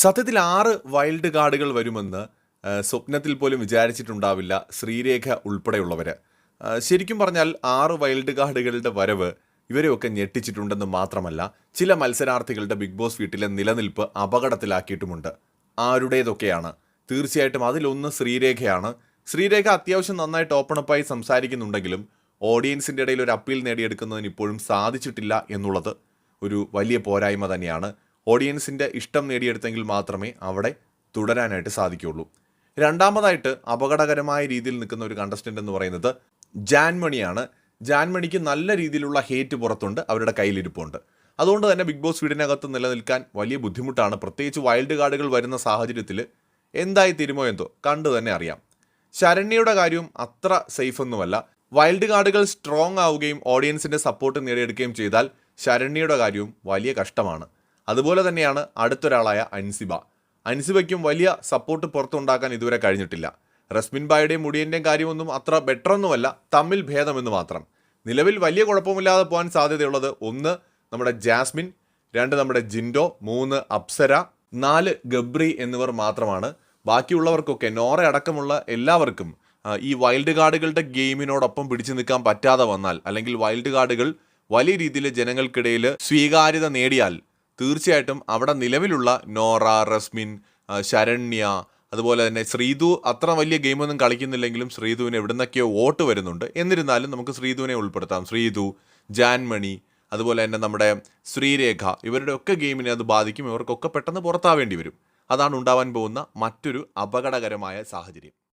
സത്യത്തിൽ ആറ് വൈൽഡ് കാർഡുകൾ വരുമെന്ന് സ്വപ്നത്തിൽ പോലും വിചാരിച്ചിട്ടുണ്ടാവില്ല ശ്രീരേഖ ഉൾപ്പെടെയുള്ളവർ ശരിക്കും പറഞ്ഞാൽ ആറ് വൈൽഡ് കാർഡുകളുടെ വരവ് ഇവരെയൊക്കെ ഞെട്ടിച്ചിട്ടുണ്ടെന്ന് മാത്രമല്ല ചില മത്സരാർത്ഥികളുടെ ബിഗ് ബോസ് വീട്ടിലെ നിലനിൽപ്പ് അപകടത്തിലാക്കിയിട്ടുമുണ്ട്. ആരുടേതൊക്കെയാണ്? തീർച്ചയായിട്ടും അതിലൊന്ന് ശ്രീരേഖയാണ്. ശ്രീരേഖ അത്യാവശ്യം നന്നായിട്ട് ഓപ്പണപ്പായി സംസാരിക്കുന്നുണ്ടെങ്കിലും ഓഡിയൻസിന്റെ ഇടയിൽ ഒരു അപ്പീൽ നേടിയെടുക്കുന്നതിന് ഇപ്പോഴും സാധിച്ചിട്ടില്ല എന്നുള്ളത് ഒരു വലിയ പോരായ്മ തന്നെയാണ്. ഓഡിയൻസിന്റെ ഇഷ്ടം നേടിയെടുത്തെങ്കിൽ മാത്രമേ അവിടെ തുടരാനായിട്ട് സാധിക്കുകയുള്ളൂ. രണ്ടാമതായിട്ട് അപകടകരമായ രീതിയിൽ നിൽക്കുന്ന ഒരു കണ്ടസ്റ്റന്റ് എന്ന് പറയുന്നത് ജാൻമണിയാണ്. ജാൻമണിക്ക് നല്ല രീതിയിലുള്ള ഹേറ്റ് പുറത്തുണ്ട് അവരുടെ കയ്യിലിരിപ്പുണ്ട്. അതുകൊണ്ട് തന്നെ ബിഗ് ബോസ് വീടിനകത്ത് നിലനിൽക്കാൻ വലിയ ബുദ്ധിമുട്ടാണ്. പ്രത്യേകിച്ച് വൈൽഡ് കാർഡുകൾ വരുന്ന സാഹചര്യത്തിൽ എന്തായി തീരുമോ എന്തോ കണ്ടു തന്നെ അറിയാം. ശരണ്യയുടെ കാര്യവും അത്ര സേഫ് ഒന്നുമല്ല. വൈൽഡ് കാർഡുകൾ സ്ട്രോങ് ആവുകയും ഓഡിയൻസിന്റെ സപ്പോർട്ട് നേടിയെടുക്കുകയും ചെയ്താൽ ശരണ്യയുടെ കാര്യവും വലിയ കഷ്ടമാണ്. അതുപോലെ തന്നെയാണ് അടുത്തൊരാളായ അൻസിബ. അൻസിബയ്ക്കും വലിയ സപ്പോർട്ട് പുറത്തുണ്ടാക്കാൻ ഇതുവരെ കഴിഞ്ഞിട്ടില്ല. റസ്മിൻ ബായുടെയും മുടിയന്റെയും കാര്യമൊന്നും അത്ര ബെറ്റർ ഒന്നുമല്ല തമ്മിൽ ഭേദമെന്ന് മാത്രം. നിലവിൽ വലിയ കുഴപ്പമില്ലാതെ പോകാൻ സാധ്യതയുള്ളത് ഒന്ന് നമ്മുടെ ജാസ്മിൻ രണ്ട് നമ്മുടെ ജിൻഡോ മൂന്ന് അപ്സര നാല് ഗബ്രി എന്നിവർ മാത്രമാണ്. ബാക്കിയുള്ളവർക്കൊക്കെ നോറ അടക്കമുള്ള എല്ലാവർക്കും ഈ വൈൽഡ് കാർഡുകളുടെ ഗെയിമിനോടൊപ്പം പിടിച്ചു നിൽക്കാൻ പറ്റാതെ വന്നാൽ അല്ലെങ്കിൽ വൈൽഡ് കാർഡുകൾ വലിയ രീതിയിൽ ജനങ്ങൾക്കിടയിൽ സ്വീകാര്യത നേടിയാൽ തീർച്ചയായിട്ടും അവിടെ നിലവിലുള്ള നോറ റസ്മിൻ ശരണ്യ അതുപോലെ തന്നെ ശ്രീതു അത്ര വലിയ ഗെയിമൊന്നും കളിക്കുന്നില്ലെങ്കിലും ശ്രീധുവിന് എവിടുന്നൊക്കെയോ വോട്ട് വരുന്നുണ്ട്. എന്നിരുന്നാലും നമുക്ക് ശ്രീധുവിനെ ഉൾപ്പെടുത്താം. ശ്രീധു ജാൻമണി അതുപോലെ തന്നെ നമ്മുടെ ശ്രീരേഖ ഇവരുടെ ഒക്കെ ഗെയിമിനെ അത് ബാധിക്കും. ഇവർക്കൊക്കെ പെട്ടെന്ന് പുറത്താവേണ്ടി വരും. അതാണ് ഉണ്ടാവാൻ പോകുന്ന മറ്റൊരു അപകടകരമായ സാഹചര്യം.